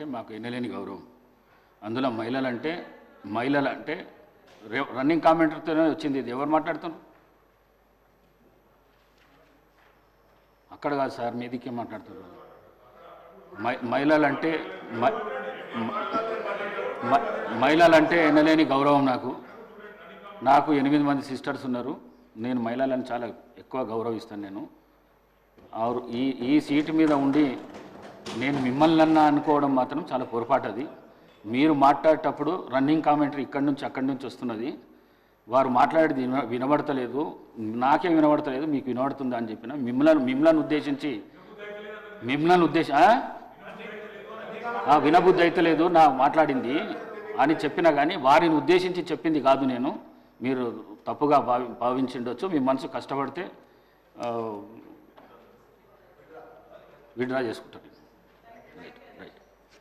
అంటే మాకు ఎన్నలేని గౌరవం. అందులో మహిళలంటే మహిళలంటే రే రన్నింగ్ కామెంటర్తోనే వచ్చింది ఇది. ఎవరు మాట్లాడుతున్నారు? అక్కడ కాదు సార్ మీదికే మాట్లాడుతున్నారు. మహిళలు మహిళలంటే మ- మ- మహిళలంటే ఎనలేని గౌరవం నాకు. నాకు ఎనిమిది మంది సిస్టర్స్ ఉన్నారు. నేను మహిళలను చాలా ఎక్కువ గౌరవిస్తాను నేను. ఆరు ఈ ఈ సీటు మీద ఉండి నేను మిమ్మల్ని అన్నా అనుకోవడం మాత్రం చాలా పొరపాటు అది. మీరు మాట్లాడేటప్పుడు రన్నింగ్ కామెంటరీ ఇక్కడి నుంచి అక్కడి నుంచి వస్తున్నది. వారు మాట్లాడేది విన వినబడతలేదు. నాకే వినబడతలేదు మీకు వినబడుతుందా అని చెప్పిన. మిమ్మల్ని మిమ్మల్ని ఉద్దేశించి మిమ్మల్ని ఉద్దేశ ఆ? వినబుద్ధి అయితే లేదు నా మాట్లాడింది అని చెప్పినా కానీ వారిని ఉద్దేశించి చెప్పింది కాదు నేను. మీరు తప్పుగా భావి భావించిండొచ్చు మీ మనసు కష్టపడితే విడ్రా చేసుకుంటారు.